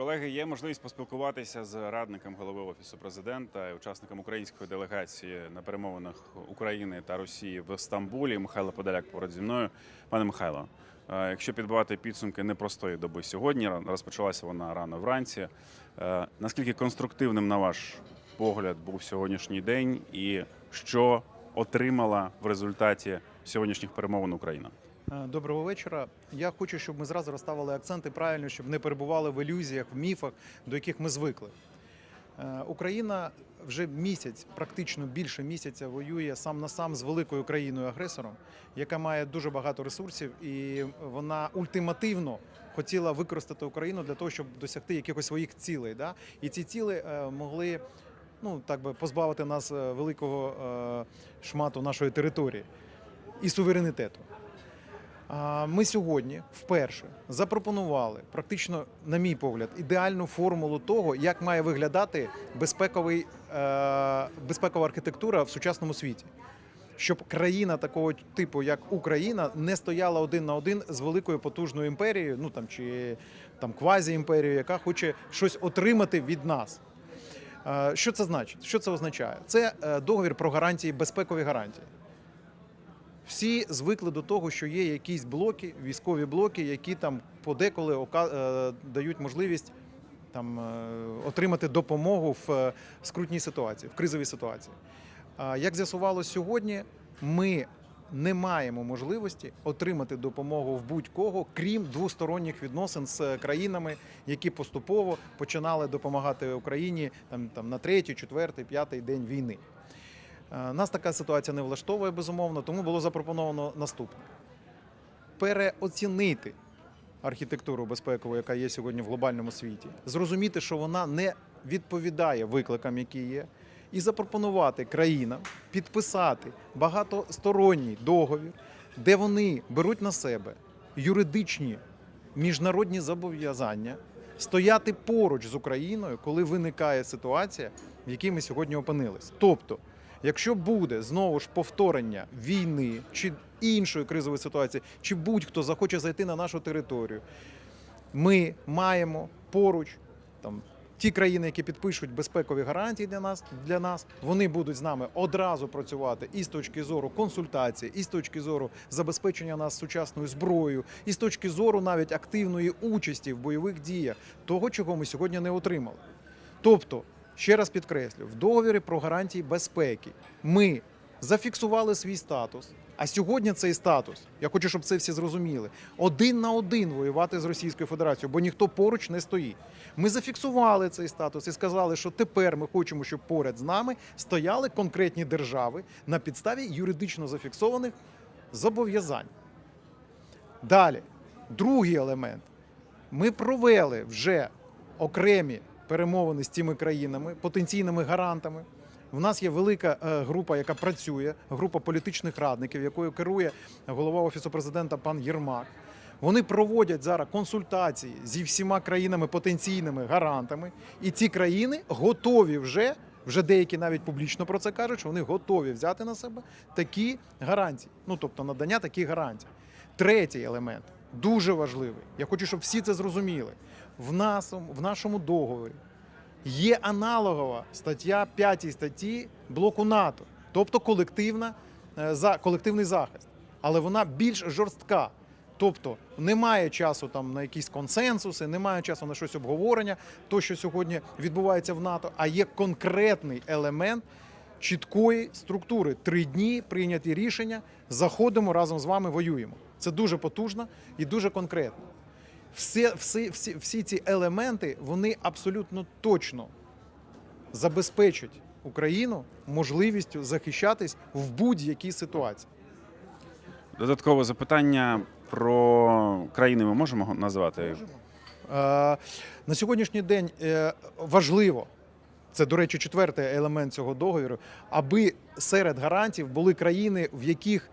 Колеги, є можливість поспілкуватися з радником голови офісу президента і учасником української делегації на перемовинах України та Росії в Стамбулі. Михайло Подоляк поруч зі мною. Пане Михайло, е, якщо підбивати підсумки непростої доби сьогодні, розпочалася вона рано вранці. е, Наскільки конструктивним, на ваш погляд, був сьогоднішній день, і що отримала в результаті сьогоднішніх перемовин Україна? Е, Доброго вечора. Я хочу, щоб ми зразу розставили акценти правильно, щоб не перебували в ілюзіях, в міфах, до яких ми звикли. Е, Україна вже місяць, практично більше місяця, воює сам на сам з великою країною агресором, яка має дуже багато ресурсів, і вона ультимативно хотіла використати Україну для того, щоб досягти якихось своїх цілей. Да? І ці цілі е, могли ну так би позбавити нас великого шмату нашої території і суверенітету. Ми сьогодні вперше запропонували практично, на мій погляд, ідеальну формулу того, як має виглядати безпековий, е, безпекова архітектура в сучасному світі. Щоб країна такого типу, як Україна, не стояла один на один з великою потужною імперією, ну там чи там квазі-імперією, яка хоче щось отримати від нас. Е, Що це значить? Що це означає? Це е, договір про гарантії, безпекові гарантії. Всі звикли до того, що є якісь блоки, військові блоки, які там подеколи е, дають можливість там, е, отримати допомогу в е, скрутній ситуації, в кризовій ситуації. Як з'ясувалося сьогодні, ми не маємо можливості отримати допомогу в будь-кого, крім двосторонніх відносин з країнами, які поступово починали допомагати Україні там, там, на третій, четвертий, п'ятий день війни. Е, Нас така ситуація не влаштовує, безумовно, тому було запропоновано наступне: переоцінити архітектуру безпекову, яка є сьогодні в глобальному світі, зрозуміти, що вона не відповідає викликам, які є, і запропонувати країнам підписати багатосторонній договір, де вони беруть на себе юридичні міжнародні зобов'язання стояти поруч з Україною, коли виникає ситуація, в якій ми сьогодні опинились. Тобто, якщо буде знову ж повторення війни чи іншої кризової ситуації, чи будь-хто захоче зайти на нашу територію, ми маємо поруч там. Ті країни, які підпишуть безпекові гарантії для нас, для нас, вони будуть з нами одразу працювати і з точки зору консультації, і з точки зору забезпечення нас сучасною зброєю, і з точки зору навіть активної участі в бойових діях, того, чого ми сьогодні не отримали. Тобто, ще раз підкреслю, в договорі про гарантії безпеки ми зафіксували свій статус. А сьогодні цей статус, я хочу, щоб це всі зрозуміли, один на один воювати з Російською Федерацією, бо ніхто поруч не стоїть. Ми зафіксували цей статус і сказали, що тепер ми хочемо, щоб поряд з нами стояли конкретні держави на підставі юридично зафіксованих зобов'язань. Далі, другий елемент. Ми провели вже окремі перемовини з цими країнами, потенційними гарантами. В нас є велика е, група, яка працює, група політичних радників, якою керує голова офісу президента пан Єрмак. Вони проводять зараз консультації зі всіма країнами потенційними гарантами, і ці країни готові вже. Вже деякі навіть публічно про це кажуть, що вони готові взяти на себе такі гарантії. Ну тобто надання таких гарантій. Третій елемент дуже важливий. Я хочу, щоб всі це зрозуміли. В нашому, в нашому договорі є аналогова стаття 5 статті блоку НАТО, тобто колективна, е, за, колективний захист. Але вона більш жорстка. Тобто немає часу там на якісь консенсуси, немає часу на щось обговорення, то що сьогодні відбувається в НАТО, а є конкретний елемент чіткої структури. Три дні прийняті рішення, заходимо разом з вами, воюємо. Це дуже потужно і дуже конкретно. Всі, всі, всі, всі ці елементи вони абсолютно точно забезпечать Україну можливістю захищатись в будь-якій ситуації. Додаткове запитання про країни ми можемо назвати? Е, На сьогоднішній день е, важливо, це, до речі, четвертий елемент цього договору, аби серед гарантів були країни, в яких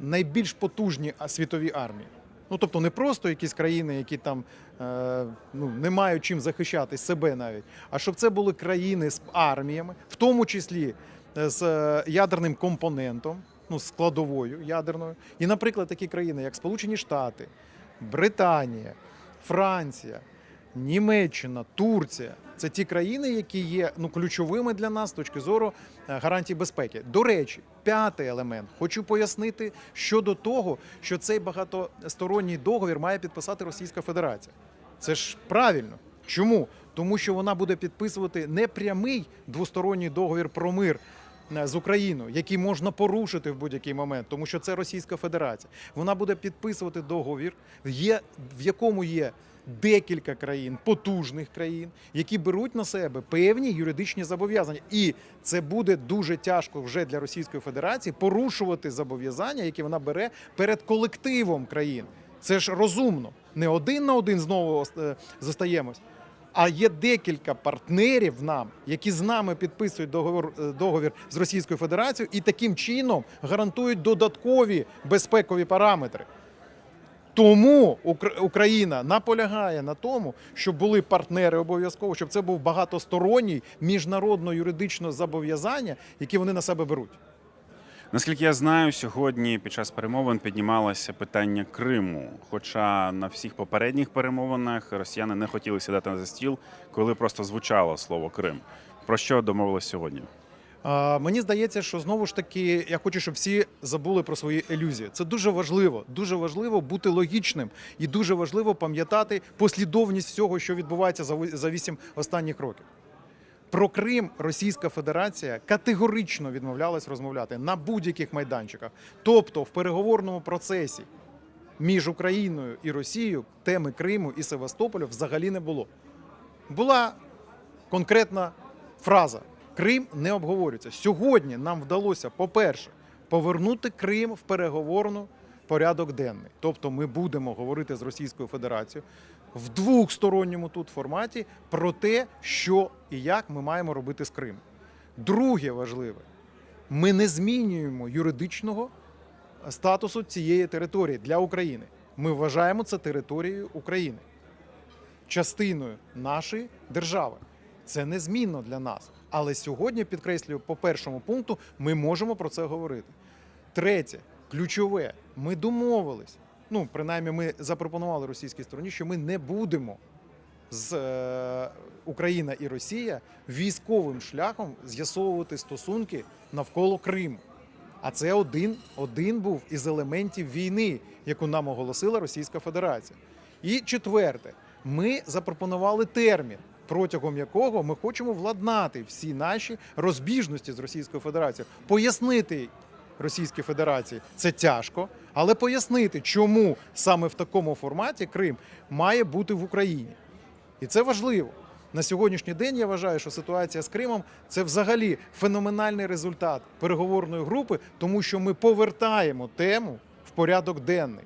найбільш потужні світові армії. Ну, тобто не просто якісь країни, які там е, ну, не мають чим захищати себе навіть, а щоб це були країни з арміями, в тому числі е, з е, ядерним компонентом, ну, складовою ядерною. І, наприклад, такі країни, як Сполучені Штати, Британія, Франція, Німеччина, Турція це ті країни, які є ну, ключовими для нас з точки зору е, гарантій безпеки. До речі, п'ятий елемент. Хочу пояснити щодо того, що цей багатосторонній договір має підписати Російська Федерація. Це ж правильно. Чому? Тому що вона буде підписувати не прямий двосторонній договір про мир е, з Україною, який можна порушити в будь-який момент, тому що це Російська Федерація. Вона буде підписувати договір, є, в якому є декілька країн, потужних країн, які беруть на себе певні юридичні зобов'язання. І це буде дуже тяжко вже для Російської Федерації порушувати зобов'язання, які вона бере перед колективом країн. Це ж розумно. Не один на один знову е, зостаємось. А є декілька партнерів нам, які з нами підписують договір, е, договір з Російською Федерацією і таким чином гарантують додаткові безпекові параметри. Тому Україна наполягає на тому, щоб були партнери обов'язково, щоб це був багатосторонній міжнародно-юридичне зобов'язання, які вони на себе беруть. Наскільки я знаю, сьогодні під час перемовин піднімалося питання Криму. Хоча на всіх попередніх перемовинах росіяни не хотіли сідати за стіл, коли просто звучало слово Крим. Про що домовились сьогодні? Мені здається, що знову ж таки я хочу, щоб всі забули про свої ілюзії. Це дуже важливо. Дуже важливо бути логічним і дуже важливо пам'ятати послідовність всього, що відбувається за вісім останніх років. Про Крим Російська Федерація категорично відмовлялась розмовляти на будь-яких майданчиках. Тобто в переговорному процесі між Україною і Росією теми Криму і Севастополя взагалі не було. Була конкретна фраза: Крим не обговорюється. Сьогодні нам вдалося, по-перше, повернути Крим в переговорну порядок денний. Тобто ми будемо говорити з Російською Федерацією в двохсторонньому тут форматі про те, що і як ми маємо робити з Кримом. Друге важливе, ми не змінюємо юридичного статусу цієї території для України. Ми вважаємо це територією України, частиною нашої держави. Це незмінно для нас. Але сьогодні, підкреслюю, по першому пункту ми можемо про це говорити. Третє, ключове, ми домовились. Ну, принаймні, ми запропонували російській стороні, що ми не будемо з е, Україна і Росія військовим шляхом з'ясовувати стосунки навколо Криму. А це один, один був із елементів війни, яку нам оголосила Російська Федерація. І четверте, ми запропонували термін, протягом якого ми хочемо владнати всі наші розбіжності з Російською Федерацією, пояснити Російській Федерації це тяжко, але пояснити, чому саме в такому форматі Крим має бути в Україні. І це важливо. На сьогоднішній день я вважаю, що ситуація з Кримом це взагалі феноменальний результат переговорної групи, тому що ми повертаємо тему в порядок денний.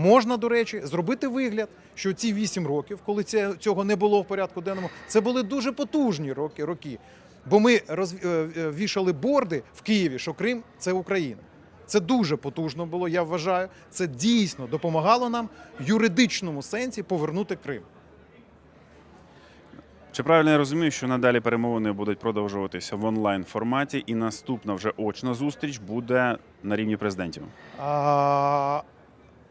Можна, до речі, зробити вигляд, що ці 8 років, коли цього не було в порядку денному, це були дуже потужні роки. роки. Бо ми розвішали борди в Києві, що Крим це Україна. Це дуже потужно було, я вважаю. Це дійсно допомагало нам в юридичному сенсі повернути Крим. Чи правильно я розумію, що надалі перемовини будуть продовжуватися в онлайн форматі, і наступна вже очна зустріч буде на рівні президентів? А,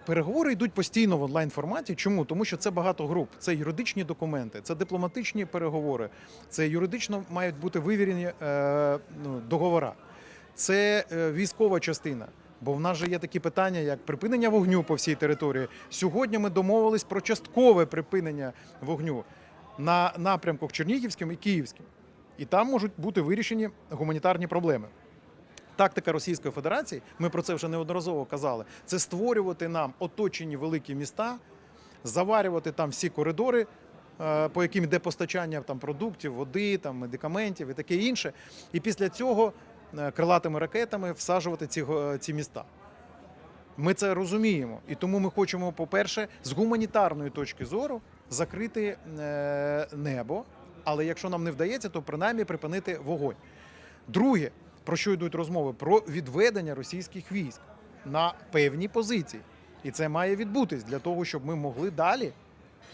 переговори йдуть постійно в онлайн форматі. Чому? Тому що це багато груп, це юридичні документи, це дипломатичні переговори, це юридично мають бути вивірені е, ну, договора, це е, військова частина. Бо в нас же є такі питання, як припинення вогню по всій території. Сьогодні ми домовились про часткове припинення вогню на напрямках Чернігівським і Київським. І там можуть бути вирішені гуманітарні проблеми. Тактика Російської Федерації, ми про це вже неодноразово казали, це створювати нам оточені великі міста, заварювати там всі коридори, е, по яким йде постачання там, продуктів, води, там, медикаментів і таке інше. І після цього е, крилатими ракетами всаджувати ці, ці міста. Ми це розуміємо. І тому ми хочемо, по-перше, з гуманітарної точки зору закрити е, небо. Але якщо нам не вдається, то принаймні припинити вогонь. Друге, про що йдуть розмови? Про відведення російських військ на певні позиції. І це має відбутись для того, щоб ми могли далі,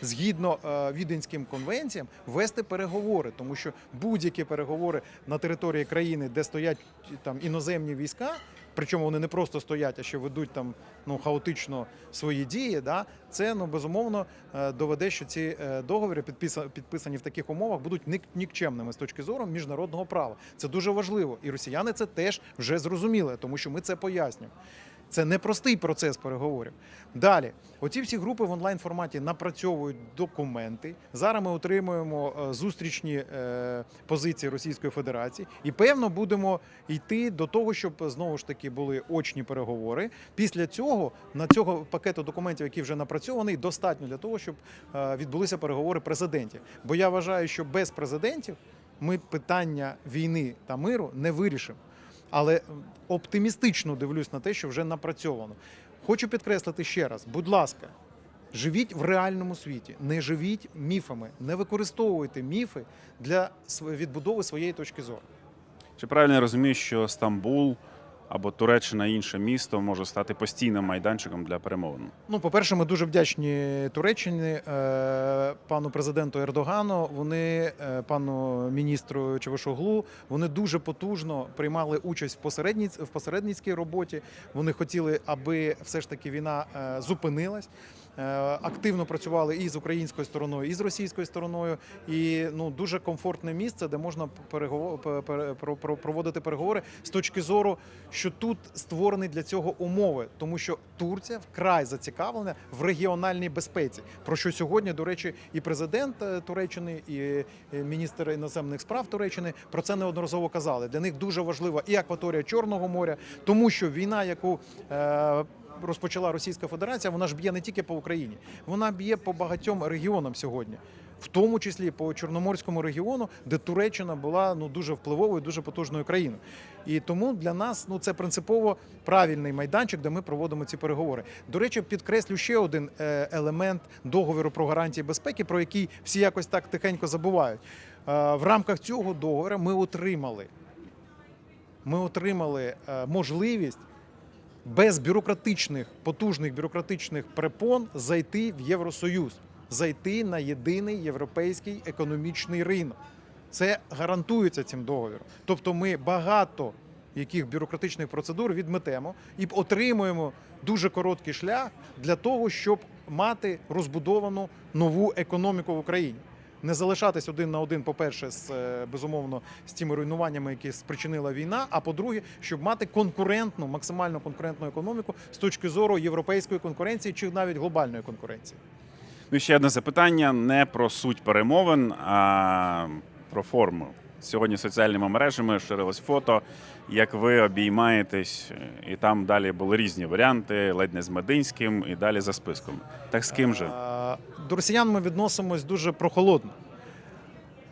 згідно е, Віденським конвенціям, вести переговори, тому що будь-які переговори на території країни, де стоять там іноземні війська, причому вони не просто стоять, а ще ведуть там ну хаотично свої дії. Да, це ну безумовно е, доведе, що ці е, договори підписа- підписані в таких умовах будуть ник- нікчемними з точки зору міжнародного права. Це дуже важливо, і росіяни це теж вже зрозуміли, тому що ми це пояснюємо. Це непростий процес переговорів. Далі, оці всі групи в онлайн форматі напрацьовують документи. Зараз ми отримуємо е, зустрічні е, позиції Російської Федерації, і певно будемо йти до того, щоб знову ж таки були очні переговори. Після цього на цього пакету документів, який вже напрацьований, достатньо для того, щоб е, відбулися переговори президентів. Бо я вважаю, що без президентів ми питання війни та миру не вирішимо. Але оптимістично дивлюсь на те, що вже напрацьовано. Хочу підкреслити ще раз: будь ласка, живіть в реальному світі, не живіть міфами, не використовуйте міфи для відбудови своєї точки зору. Чи правильно я розумію, що Стамбул або Туреччина інше місто може стати постійним майданчиком для перемовин? Ну, по-перше, ми дуже вдячні Туреччині, е, пану президенту Ердогану. Вони, е, пану міністру Чевишоглу, вони дуже потужно приймали участь в посередніць в посередницькій роботі. Вони хотіли, аби все ж таки війна е, зупинилась. Е, Активно працювали і з українською стороною, і з російською стороною. І ну дуже комфортне місце, де можна проводити переговори з точки зору, що тут створені для цього умови, тому що Турція вкрай зацікавлена в регіональній безпеці. Про що сьогодні, до речі, і президент е, Туреччини, і е, міністр іноземних справ Туреччини про це неодноразово казали. Для них дуже важлива і акваторія Чорного моря, тому що війна, яку розпочала Російська Федерація, вона ж б'є не тільки по Україні, вона б'є по багатьом регіонам сьогодні. В тому числі по Чорноморському регіону, де Туреччина була ну дуже впливовою, дуже потужною країною, і тому для нас ну це принципово правильний майданчик, де ми проводимо ці переговори. До речі, підкреслю ще один е, елемент договору про гарантії безпеки, про який всі якось так тихенько забувають. Е, В рамках цього договору ми отримали, ми отримали е, можливість без бюрократичних потужних бюрократичних препон зайти в Євросоюз, зайти на єдиний європейський економічний ринок. Це гарантується цим договіром. Тобто, ми багато яких бюрократичних процедур відметемо і отримуємо дуже короткий шлях для того, щоб мати розбудовану нову економіку в Україні. Не залишатись один на один, по-перше, з е, безумовно з тими руйнуваннями, які спричинила війна. А по-друге, щоб мати конкурентну, максимально конкурентну економіку з точки зору європейської конкуренції чи навіть глобальної конкуренції. Ну ще одне запитання не про суть перемовин, а про форму. Сьогодні соціальними мережами ширилось фото, як ви обіймаєтесь, і там далі були різні варіанти, ледь не з Мединським і далі за списком. Так з ким же? Е, До росіян ми відносимось дуже прохолодно.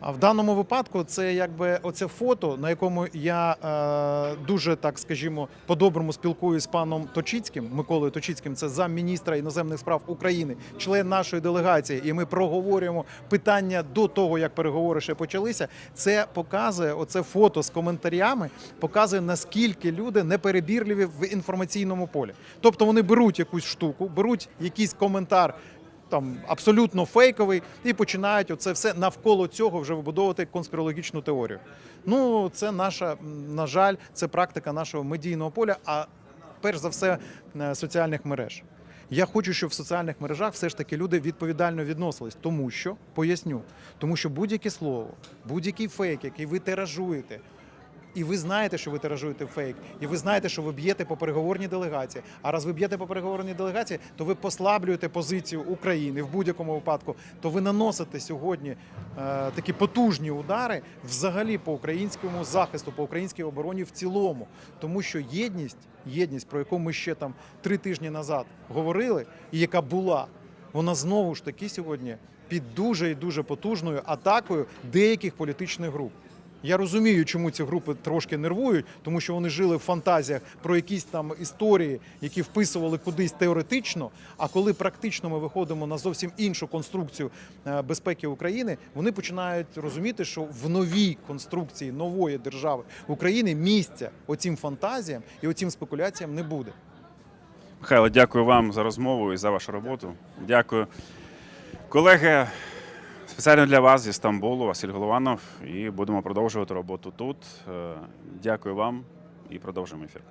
А в даному випадку це якби оце фото, на якому я е, дуже так скажімо по-доброму спілкуюсь з паном Точицьким, Миколою Точицьким, це замміністра іноземних справ України, член нашої делегації, і ми проговорюємо питання до того, як переговори ще почалися. Це показує оце фото з коментарями, показує наскільки люди неперебірливі в інформаційному полі. Тобто вони беруть якусь штуку, беруть якийсь коментар там абсолютно фейковий, і починають оце все навколо цього вже вибудовувати конспірологічну теорію. Ну, це наша, на жаль, це практика нашого медійного поля, а перш за все е, соціальних мереж. Я хочу, щоб в соціальних мережах все ж таки люди відповідально відносились, тому що поясню, тому що будь-яке слово, будь-який фейк, який ви тиражуєте, і ви знаєте, що ви тиражуєте фейк, і ви знаєте, що ви б'єте по переговорній делегації. А раз ви б'єте по переговорній делегації, то ви послаблюєте позицію України в будь-якому випадку. То ви наносите сьогодні е, такі потужні удари взагалі по українському захисту, по українській обороні в цілому. Тому що єдність, єдність, про яку ми ще там три тижні назад говорили, і яка була, вона знову ж таки сьогодні під дуже і дуже потужною атакою деяких політичних груп. Я розумію, чому ці групи трошки нервують, тому що вони жили в фантазіях про якісь там історії, які вписували кудись теоретично. А коли практично ми виходимо на зовсім іншу конструкцію е, безпеки України, вони починають розуміти, що в новій конструкції нової держави України місця оцім фантазіям і оцім спекуляціям не буде. Михайло, дякую вам за розмову і за вашу роботу. Дякую. Колеги, спеціально для вас зі Стамбулу, Василь Голованов, і будемо продовжувати роботу тут. Е, Дякую вам і продовжуємо ефір.